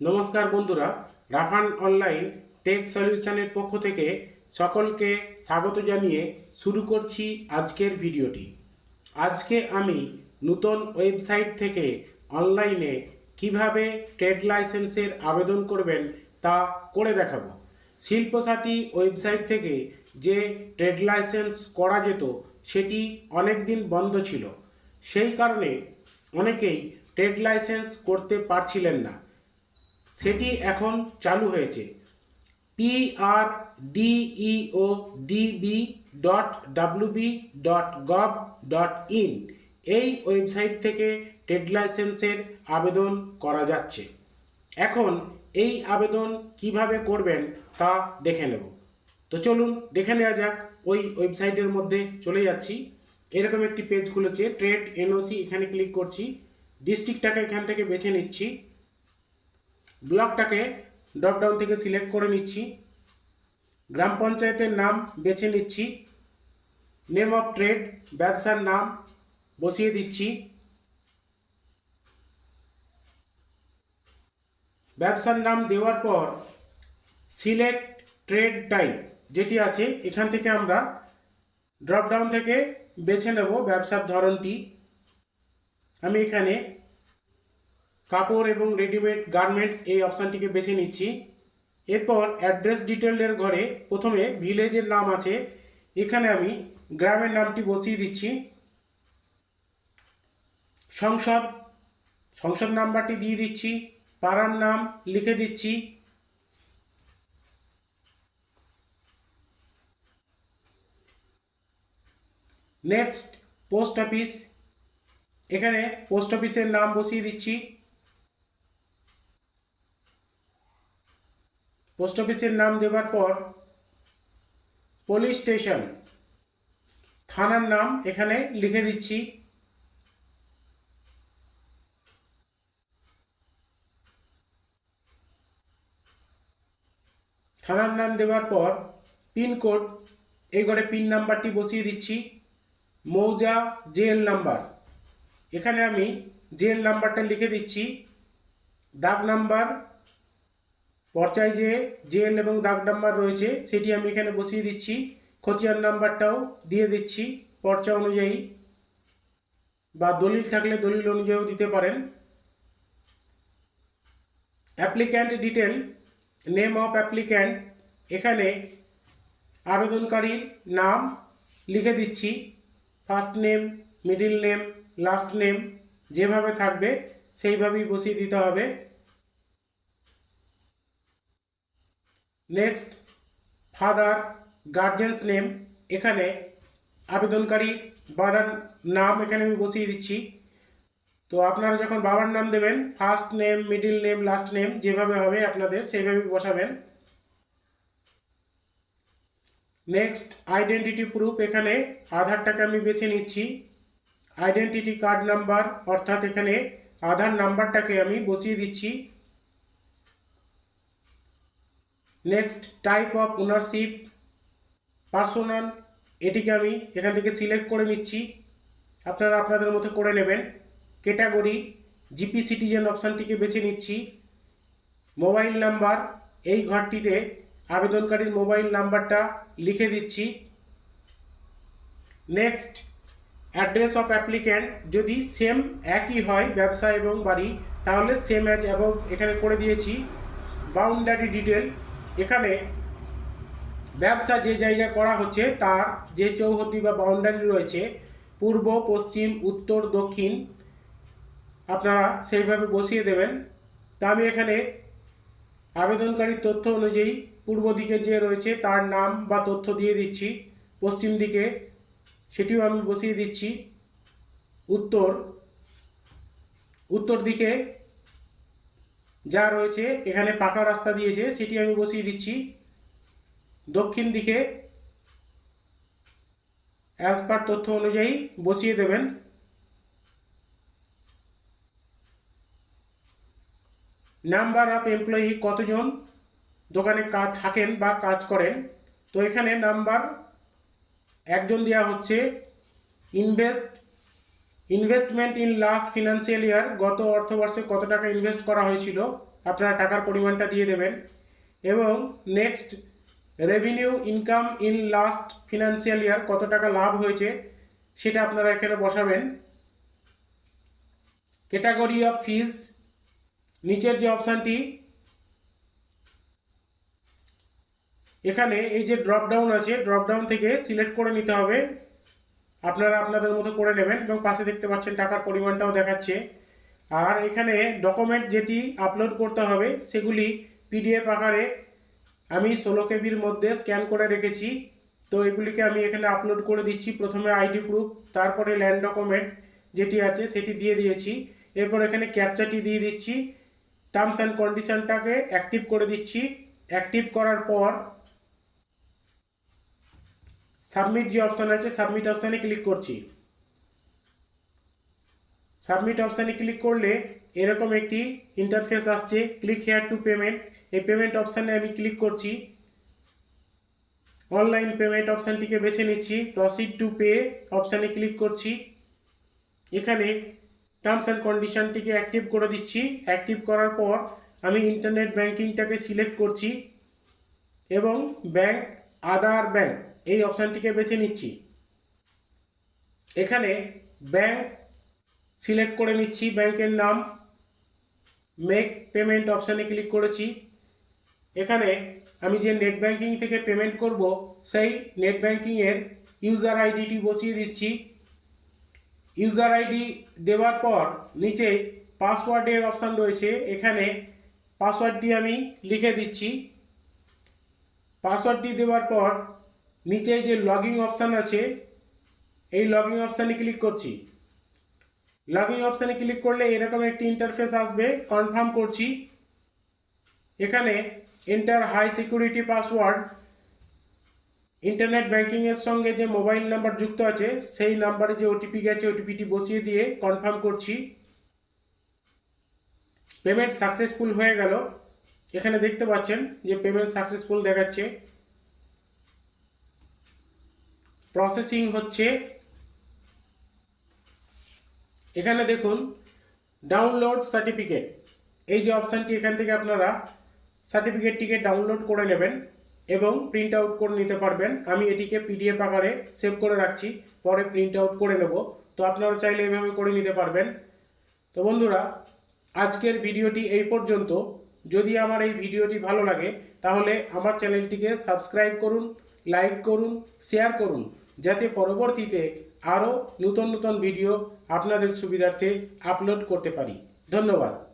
নমস্কার বন্ধুরা, Rafan online take সলিউশনের পক্ষ থেকে সকলকে স্বাগত জানিয়ে শুরু করছি আজকের ভিডিওটি। আজকে আমি নতুন ওয়েবসাইট থেকে অনলাইনে কীভাবে ট্রেড লাইসেন্সের আবেদন করবেন তা করে দেখাবো। শিল্পসাথী ওয়েবসাইট থেকে যে ট্রেড লাইসেন্স করা যেত, সেটি অনেক দিন বন্ধ ছিল। সেই কারণে অনেকেই ট্রেড লাইসেন্স করতে পারছিলেন না। সেটি এখন চালু হয়েছে। P R D E O D B dot W B dot gov dot in এই ওয়েবসাইট থেকে ট্রেড লাইসেন্সের আবেদন করা যাচ্ছে। এখন এই আবেদন কীভাবে করবেন তা দেখে নেব। তো চলুন দেখে নেওয়া যাক, ওই ওয়েবসাইটের মধ্যে চলে যাচ্ছি। এরকম একটি পেজ খুলেছে, ট্রেড এনওসি, এখানে ক্লিক করছি। ডিস্ট্রিক্টটাকে এখান থেকে বেছে নিচ্ছি। ব্লকটাকে ড্রপডাউন থেকে সিলেক্ট করে নিচ্ছি। গ্রাম পঞ্চায়েতের নাম বেছে নিচ্ছি। নেম অফ ট্রেড, ব্যবসার নাম বসিয়ে দিচ্ছি। ব্যবসার নাম দেওয়ার পর সিলেক্ট ট্রেড টাইপ যেটি আছে, এখান থেকে আমরা ড্রপডাউন থেকে বেছে নেব ব্যবসার ধরনটি। আমি এখানে কাপড় এবং রেডিমেড গার্মেন্টস এই অপশানটিকে বেছে নিচ্ছি। এরপর অ্যাড্রেস ডিটেলের ঘরে প্রথমে ভিলেজের নাম আছে। এখানে আমি গ্রামের নামটি বসিয়ে দিচ্ছি। সংসদ সংসদ নাম্বারটি দিয়ে দিচ্ছি। পাড়ার নাম লিখে দিচ্ছি। নেক্সট পোস্ট অফিস এখানে পোস্ট অফিসের নাম বসিয়ে দিচ্ছি। পোস্ট অফিসের নাম দেওয়ার পর পুলিশ স্টেশন থানার নাম এখানে লিখে দিচ্ছি। থানার নাম দেওয়ার পর পিনকোড এই ঘরে পিন নাম্বারটি বসিয়ে দিচ্ছি। মৌজা জেল নাম্বার। এখানে আমি জেল নাম্বারটা লিখে দিচ্ছি। দাগ নাম্বার পর্চায় যে জেল এবং দাগ নাম্বার রয়েছে, সেটি আমি এখানে বসিয়ে দিচ্ছি। খতিয়ান নাম্বারটাও দিয়ে দিচ্ছি পর্চা অনুযায়ী। বা দলিল থাকলে দলিল অনুযায়ীও দিতে পারেন। Applicant detail, name of applicant, এখানে আবেদনকারীর নাম লিখে দিচ্ছি। First name, middle name, last name, যেভাবে থাকবে সেইভাবেই বসিয়ে দিতে হবে। নেক্সট ফাদার গার্জেন্স নেম এখানে আবেদনকারী বাবার নাম এখানে আমি বসিয়ে দিচ্ছি। তো আপনারা যখন বাবার নাম দেবেন first name middle name last name যেভাবে হবে আপনাদের সেইভাবেই বসাবেন। নেক্সট আইডেন্টিটি প্রুফ এখানে আধারটাকে আমি বেছে নিচ্ছি। আইডেন্টিটি কার্ড নাম্বার অর্থাৎ এখানে আধার নাম্বারটাকে আমি বসিয়ে দিচ্ছি। Next type of ownership personal এটিকে আমি এখান থেকে সিলেক্ট করে নিচ্ছি। আপনারা আপনাদের মতো করে নেবেন। ক্যাটাগরি জিপি সিটিজেন অপশানটিকে বেছে নিচ্ছি। মোবাইল নাম্বার এই ঘরটিতে আবেদনকারীর মোবাইল নাম্বারটা লিখে দিচ্ছি। নেক্সট অ্যাড্রেস অফ অ্যাপ্লিক্যান্ট যদি সেম একই হয় ব্যবসা এবং বাড়ি, তাহলে সেম অ্যাজ এবং এখানে করে দিয়েছি। বাউন্ডারি ডিটেল এখানে ব্যবসা যে জায়গায় করা হচ্ছে, তার যে চৌহদ্দি বা বাউন্ডারি রয়েছে, পূর্ব, পশ্চিম, উত্তর, দক্ষিণ, আপনারা সেইভাবে বসিয়ে দেবেন। তা আমি এখানে আবেদনকারীর তথ্য অনুযায়ী পূর্ব দিকে যে রয়েছে, তার নাম বা তথ্য দিয়ে দিচ্ছি। পশ্চিম দিকে সেটিও আমি বসিয়ে দিচ্ছি। উত্তর উত্তর দিকে যা রয়েছে, এখানে পাকা রাস্তা দিয়েছে, সেটি আমি বসিয়ে দিচ্ছি। দক্ষিণ দিকে অ্যাজ পার তথ্য অনুযায়ী বসিয়ে দেবেন। নাম্বার অফ এমপ্লয়ি কতজন? দোকানে কাজ থাকেন বা কাজ করেন। তো এখানে নাম্বার একজন দেওয়া হচ্ছে। Invest investment in last financial year গত অর্থবর্ষে কত টাকা ইনভেস্ট করা হয়েছিল, আপনারা টাকার পরিমাণটা দিয়ে দেবেন। এবং next revenue income in last financial year কত টাকা লাভ হয়েছে, সেটা আপনারা এখানে বসাবেন। ক্যাটাগরি অফ ফিজ নিচের যে অপশানটি এখানে এই যে ড্রপডাউন আছে ড্রপডাউন থেকে সিলেক্ট করে নিতে হবে। আপনারা আপনাদের মতো করে নেবেন এবং পাশে দেখতে পাচ্ছেন টাকার পরিমাণটাও দেখাচ্ছে। আর এখানে ডকুমেন্ট যেটি আপলোড করতে হবে, সেগুলি পিডিএফ আকারে আমি ষোলো কেবির মধ্যে স্ক্যান করে রেখেছি। তো এগুলিকে আমি এখানে আপলোড করে দিচ্ছি। প্রথমে আইডি প্রুফ তারপরে ল্যান্ড ডকুমেন্ট যেটি আছে সেটি দিয়ে দিয়েছি। এরপর এখানে ক্যাপচাটি দিয়ে দিচ্ছি। টার্মস অ্যান্ড কন্ডিশনটাকে অ্যাক্টিভ করে দিচ্ছি। অ্যাক্টিভ করার পর সাবমিট যে অপশান আছে সাবমিট অপশানে ক্লিক করছি। সাবমিট অপশানে ক্লিক করলে এরকম একটি ইন্টারফেস আসছে ক্লিক হেয়ার টু পেমেন্ট এই পেমেন্ট অপশানে আমি ক্লিক করছি। অনলাইন পেমেন্ট অপশানটিকে বেছে নিচ্ছি প্রসিড টু পে অপশানে ক্লিক করছি। এখানে টার্মস অ্যান্ড কন্ডিশনটিকে অ্যাক্টিভ করে দিচ্ছি। অ্যাক্টিভ করার পর আমি ইন্টারনেট ব্যাংকিংটাকে সিলেক্ট করছি এবং ব্যাংক আদার ব্যাংক এই অপশানটিকে বেছে নিচ্ছি। এখানে ব্যাংক সিলেক্ট করে নিচ্ছি ব্যাংকের নাম মেক পেমেন্ট অপশানে ক্লিক করেছি। এখানে আমি যে নেট ব্যাংকিং থেকে পেমেন্ট করব, সেই নেট ব্যাংকিংয়ের ইউজার আইডিটি বসিয়ে দিচ্ছি। ইউজার আইডি দেওয়ার পর নিচে পাসওয়ার্ডের অপশান রয়েছে। এখানে পাসওয়ার্ডটি আমি লিখে দিচ্ছি। পাসওয়ার্ডটি দেওয়ার পর নিচে যে লগইন অপশান আছে, এই লগইন অপশানে ক্লিক করছি। লগইন অপশানে ক্লিক করলে এরকম একটি ইন্টারফেস আসবে কনফার্ম করছি। এখানে enter high security password internet ব্যাংকিংয়ের সঙ্গে যে মোবাইল নাম্বার যুক্ত আছে, সেই নাম্বারে যে ওটিপি গেছে ওটিপিটি বসিয়ে দিয়ে কনফার্ম করছি। পেমেন্ট সাকসেসফুল হয়ে গেল। এখানে দেখতে পাচ্ছেন যে পেমেন্ট সাকসেসফুল দেখাচ্ছে। প্রসেসিং হচ্ছে, এখানে দেখুন ডাউনলোড সার্টিফিকেট এই যে অপশানটি এখান থেকে আপনারা সার্টিফিকেটটিকে ডাউনলোড করে নেবেন এবং প্রিন্ট আউট করে নিতে পারবেন। আমি এটিকে পিডিএফ আকারে সেভ করে রাখছি, পরে প্রিন্ট আউট করে নেব। তো আপনারা চাইলে এভাবে করে নিতে পারবেন। তো বন্ধুরা, আজকের ভিডিওটি এই পর্যন্ত। যদি আমার এই ভিডিওটি ভালো লাগে, তাহলে আমার চ্যানেলটিকে সাবস্ক্রাইব করুন লাইক করুন শেয়ার করুন। যাতে পরবর্তীতে আরও নূতন নতুন ভিডিও আপনাদের সুবিধার্থে আপলোড করতে পারি। ধন্যবাদ।